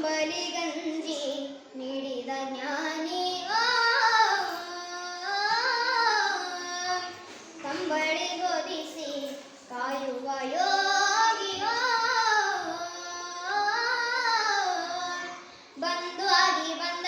ಕಂಬಲಿಗಂಜಿ ನೀಡಿದ ಜ್ಞಾನಿ. ಕಂಬಳಿಗೊದಿಸಿ ಕಾಯುವ ಯೋಗಿ. ಬಂದು ಆಗಿ ಬಂದ